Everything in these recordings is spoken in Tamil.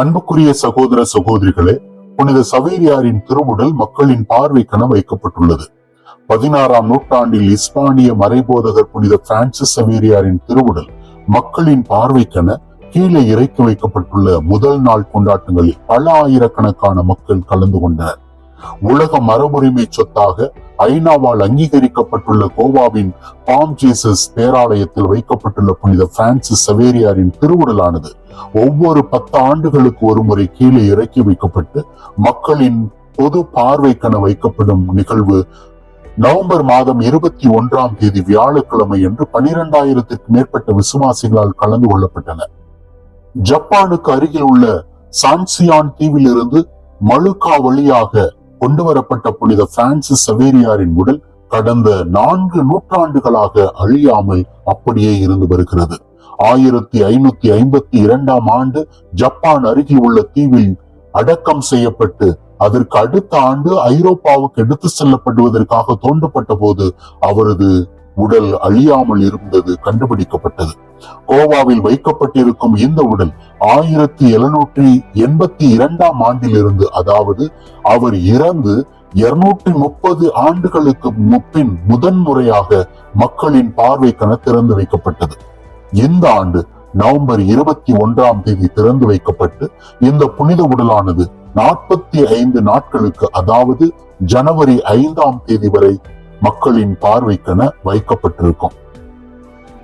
அன்புக்குரிய சகோதர சகோதரிகளே புனித சவேரியாரின் திருவுடல் மக்களின் பார்வைக்கென வைக்கப்பட்டுள்ளது. பதினாறாம் நூற்றாண்டில் இஸ்பானிய மறைபோதகர் புனித பிரான்சிஸ் சவேரியாரின் திருவுடல் மக்களின் பார்வைக்கென கீழே இறக்கி வைக்கப்பட்டுள்ள முதல் நாள் கொண்டாட்டங்களில் பல ஆயிரக்கணக்கான மக்கள் கலந்து கொண்டனர். உலக மரபுரிமை சொத்தாக ஐநாவால் அங்கீகரிக்கப்பட்டுள்ள கோவாவின் பாம் ஜீசஸ் பேராலயத்தில் வைக்கப்பட்டுள்ள புனித பிரான்சிஸ் சவேரியாரின் திருவுடலானது ஒவ்வொரு பத்து ஆண்டுகளுக்கு ஒரு முறை கீழே இறக்கி வைக்கப்பட்டு மக்களின் பொது பார்வைக்கென வைக்கப்படும் நிகழ்வு நவம்பர் மாதம் இருபத்தி ஒன்றாம் தேதி வியாழக்கிழமை என்று பனிரெண்டாயிரத்திற்கு மேற்பட்ட விசுவாசிகளால் கலந்து கொள்ளப்பட்டன. ஜப்பானுக்கு அருகில் உள்ள சான்சியான் தீவிலிருந்து மலுக்கா வழியாக கொண்டு வரப்பட்ட புனித பிரான்சிஸ் சவேரியாரின் உடல் கடந்த நான்கு நூற்றாண்டுகளாக அழியாமல் அப்படியே இருந்து வருகிறது. ஆயிரத்தி ஐநூத்தி ஐம்பத்தி இரண்டாம் ஆண்டு ஜப்பான் அருகில் உள்ள தீவில் அடக்கம் செய்யப்பட்டு அதற்கு அடுத்த ஆண்டு ஐரோப்பாவுக்கு எடுத்து செல்லப்படுவதற்காக தோண்டப்பட்ட போது அவரது உடல் அழியாமல் இருந்தது கண்டுபிடிக்கப்பட்டது. கோவாவில் வைக்கப்பட்டிருக்கும் இந்த உடல் ஆயிரத்தி எழுநூற்றி எண்பத்தி இரண்டாம் ஆண்டிலிருந்து அதாவது அவர் இறந்து இருநூற்றி முப்பது ஆண்டுகளுக்கு முப்பின் முதன்முறையாக மக்களின் பார்வைக்கென திறந்து வைக்கப்பட்டது. இந்த ஆண்டு நவம்பர் இருபத்தி ஒன்றாம் தேதி திறந்து வைக்கப்பட்டு இந்த புனித உடலானது நாற்பத்தி ஐந்து நாட்களுக்கு அதாவது ஜனவரி ஐந்தாம் தேதி வரை மக்களின் பார்வைக்கென வைக்கப்பட்டிருக்கும்.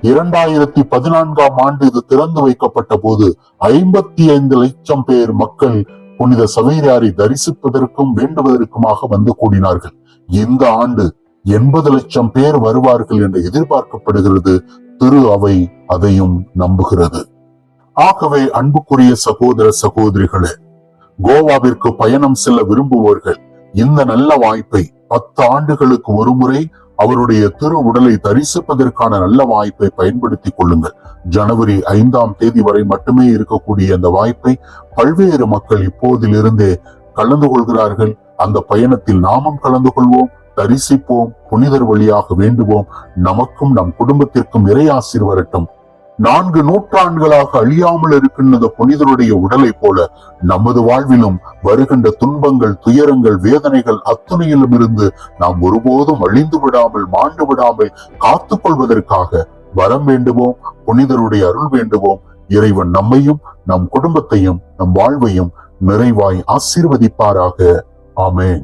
இரண்டாயிரத்தி பதினான்காம் ஆண்டு இது திறந்து வைக்கப்பட்ட போது ஐம்பத்தி ஐந்து லட்சம் பேர் மக்கள் புனித சவேரியாரை தரிசிப்பதற்கும் வேண்டுவதற்குமாக வந்து கூடினார்கள். இந்த ஆண்டு எண்பது லட்சம் பேர் வருவார்கள் என்று எதிர்பார்க்கப்படுகிறது. திரு அவை அதையும் நம்புகிறது. ஆகவே அன்புக்குரிய சகோதர சகோதரிகளே கோவாவிற்கு பயணம் செல்ல விரும்புவோர்கள் இந்த நல்ல வாய்ப்பை பத்து ஆண்டுகளுக்கு ஒருமுறை அவருடைய திரு உடலை தரிசிப்பதற்கான நல்ல வாய்ப்பை பயன்படுத்திக் கொள்ளுங்கள். ஜனவரி ஐந்தாம் தேதி வரை மட்டுமே இருக்கக்கூடிய அந்த வாய்ப்பை பல்வேறு மக்கள் இப்போதிலிருந்தே கலந்து கொள்கிறார்கள். அந்த பயணத்தில் நாமும் கலந்து கொள்வோம் தரிசிப்போம் புனிதர் வழியாக வேண்டுவோம். நமக்கும் நம் குடும்பத்திற்கும் இறையாசிர் வரட்டும் நான்கு நூற்றாண்டுகளாக அழியாமல் இருக்கின்ற புனிதருடைய உடலை போல நமது வாழ்விலும் வருகின்ற துன்பங்கள் துயரங்கள் வேதனைகள் அத்துணையிலும் இருந்து நாம் ஒருபோதும் அழிந்து விடாமல் மாண்டு விடாமல் காத்துக் கொள்வதற்காக வரம் வேண்டுவோம் புனிதருடைய அருள் வேண்டுவோம். இறைவன் நம்மையும் நம் குடும்பத்தையும் நம் வாழ்வையும் நிறைவாய் ஆசீர்வதிப்பாராக. ஆமேன்.